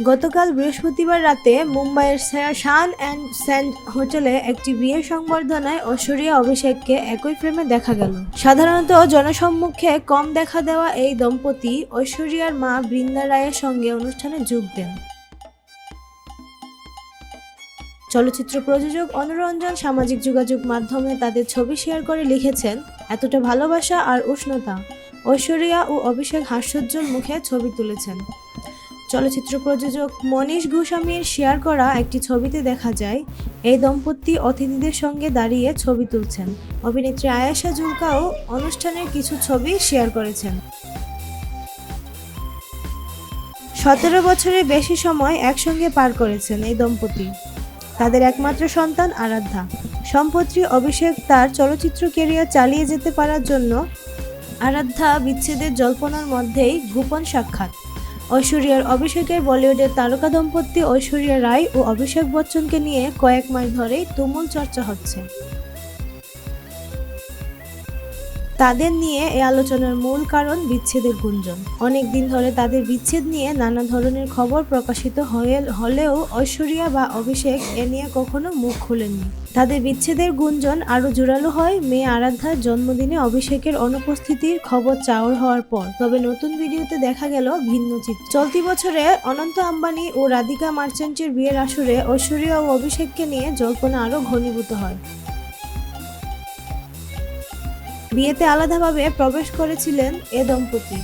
গতকাল বৃহস্পতিবার রাতে মুম্বাইয়ের শান অ্যান্ড স্যান্ড হোটেলে একটি বিয়ে সংবর্ধনায় ঐশ্বরিয়া অভিষেককে একই ফ্রেমে দেখা গেল। সাধারণত জনসম্মুখে কম দেখা দেওয়া এই দম্পতি ঐশ্বরিয়ার মা বৃন্দা রায়ের সঙ্গে অনুষ্ঠানে যোগ দেন। চলচ্চিত্র প্রযোজক অনুরঞ্জন সামাজিক যোগাযোগ মাধ্যমে তাদের ছবি শেয়ার করে লিখেছেন, এতটা ভালোবাসা আর উষ্ণতা। ঐশ্বরিয়া ও অভিষেক হাস্যোজ্জ্বল মুখে ছবি তুলেছেন। চলচ্চিত্র প্রযোজক মনীষ গোস্বামীর শেয়ার করা একটি ছবিতে দেখা যায়, এই দম্পতি অতিথিদের সঙ্গে দাঁড়িয়ে ছবি তুলছেন। অভিনেত্রী আয়েশা জুলকাও অনুষ্ঠানের কিছু ছবি শেয়ার করেছেন। সতেরো বছরের বেশি সময় একসঙ্গে পার করেছেন এই দম্পতি। তাদের একমাত্র সন্তান আরাধ্যা। সম্প্রতি অভিষেক তার চলচ্চিত্র কেরিয়ার চালিয়ে যেতে পারার জন্য আরাধ্যা বিচ্ছেদের জল্পনার মধ্যেই গোপন সাক্ষাৎ। ঐশ্বরিয়ার অভিষেকের বলিউডের তারকা দম্পতি ঐশ্বরিয়া রায় ও অভিষেক বচ্চনকে নিয়ে কয়েক মাস ধরেই তুমুল চর্চা হচ্ছে। তাদের নিয়ে এই আলোচনার মূল কারণ বিচ্ছেদের গুঞ্জন। অনেক দিন ধরে তাদের বিচ্ছেদ নিয়ে নানা ধরনের খবর প্রকাশিত হয়ে হলেও ঐশ্বরিয়া বা অভিষেক এ নিয়ে কখনো মুখ খুলেননি। তাদের বিচ্ছেদের গুঞ্জন আরও জোরালো হয় মেয়ে আরাধ্যার জন্মদিনে অভিষেকের অনুপস্থিতির খবর চাওর হওয়ার পর। তবে নতুন ভিডিওতে দেখা গেল ভিন্ন চিত্র। চলতি বছরে অনন্ত আম্বানি ও রাধিকা মার্চেন্টের বিয়ের আসরে ঐশ্বরিয়া ও অভিষেককে নিয়ে জল্পনা আরও ঘনীভূত হয়। বিয়েতে আলাদাভাবে প্রবেশ করেছিলেন এ দম্পতি।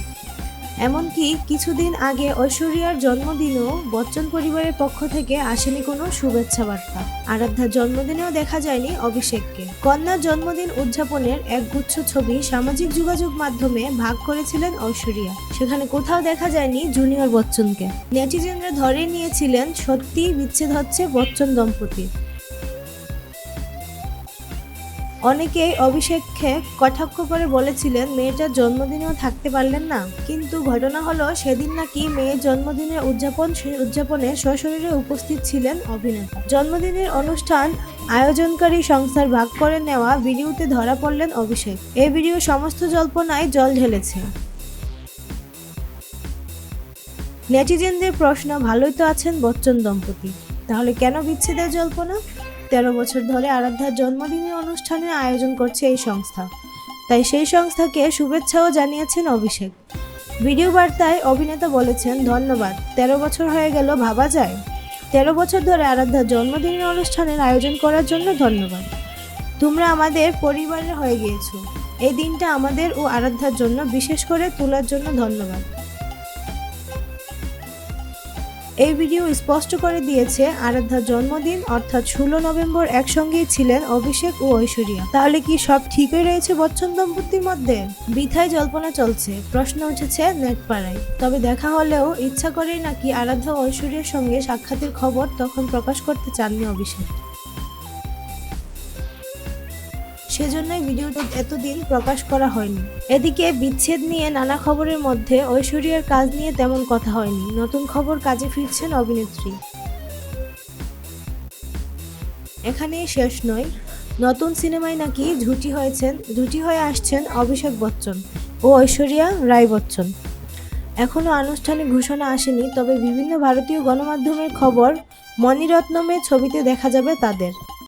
এমনকি কিছুদিন আগে ঐশ্বরিয়ার জন্মদিনেও বচ্চন পরিবারের পক্ষ থেকে আসেনি কোনো শুভেচ্ছা বার্তা আরাধ্যার জন্মদিনেও দেখা যায়নি অভিষেককে। কন্যার জন্মদিন উদযাপনের এক গুচ্ছ ছবি সামাজিক যোগাযোগ মাধ্যমে ভাগ করেছিলেন ঐশ্বরিয়া। সেখানে কোথাও দেখা যায়নি জুনিয়র বচ্চনকে। নেটিজেনরা ধরে নিয়েছিলেন সত্যি বিচ্ছেদ হচ্ছে বচ্চন দম্পতির। অনেকেই অভিষেককে কটাক্ষ করে বলেছিলেন, মেয়েটার জন্মদিনেও থাকতে পারলেন না। কিন্তু ঘটনা হলো, সেদিন নাকি মেয়ের জন্মদিনের উদযাপন উদযাপনে সশরীরে উপস্থিত ছিলেন অভিনেতা। জন্মদিনের অনুষ্ঠান আয়োজনকারী সংস্থার ভাগ করে নেওয়া ভিডিওতে ধরা পড়লেন অভিষেক। এই ভিডিও সমস্ত জল্পনায় জল ঢেলেছে। নেটিজেনদের প্রশ্ন, ভালোই তো আছেন বচ্চন দম্পতি, তাহলে কেন বিচ্ছেদের জল্পনা? তেরো বছর ধরে আরাধ্যার জন্মদিনের অনুষ্ঠানের আয়োজন করছে এই সংস্থা। তাই সেই সংস্থাকে শুভেচ্ছাও জানিয়েছেন অভিষেক। ভিডিও বার্তায় অভিনেতা বলেছেন, ধন্যবাদ, তেরো বছর হয়ে গেল, ভাবা যায়। তেরো বছর ধরে আরাধ্যার জন্মদিনের অনুষ্ঠানের আয়োজন করার জন্য ধন্যবাদ। তোমরা আমাদের পরিবারের হয়ে গিয়েছো। এই দিনটা আমাদের ও আরাধ্যার জন্য বিশেষ করে তোলার জন্য ধন্যবাদ। এই ভিডিও স্পষ্ট করে দিয়েছে, আরাধ্যার জন্মদিন, অর্থাৎ ষোলো নভেম্বর একসঙ্গেই ছিলেন অভিষেক ও ঐশ্বরিয়া। তাহলে কি সব ঠিকই রয়েছে বচ্চন দম্পতির মধ্যে? বৃথায় জল্পনা চলছে, প্রশ্ন উঠেছে নেটপাড়ায়। তবে দেখা হলেও ইচ্ছা করেই নাকি আরাধ্যা ঐশ্বরিয়ার সঙ্গে সাক্ষাতের খবর তখন প্রকাশ করতে চাননি অভিষেক। সেজন্যই ভিডিওটা এতদিন প্রকাশ করা হয়নি। এদিকে বিচ্ছেদ নিয়ে নানা খবরের মধ্যে ঐশ্বরিয়ার কাজ নিয়ে তেমন কথা হয়নি। নতুন খবর কাজে ফিরছেন অভিনেত্রী। এখানেই শেষ নয়। নতুন সিনেমায় নাকি ঝুটি হয়েছেন ঝুটি হয়ে আসছেন অভিষেক বচ্চন ও ঐশ্বরিয়া রায় বচ্চন। এখনও আনুষ্ঠানিক ঘোষণা আসেনি, তবে বিভিন্ন ভারতীয় গণমাধ্যমের খবর মণিরত্নমের ছবিতে দেখা যাবে তাদের।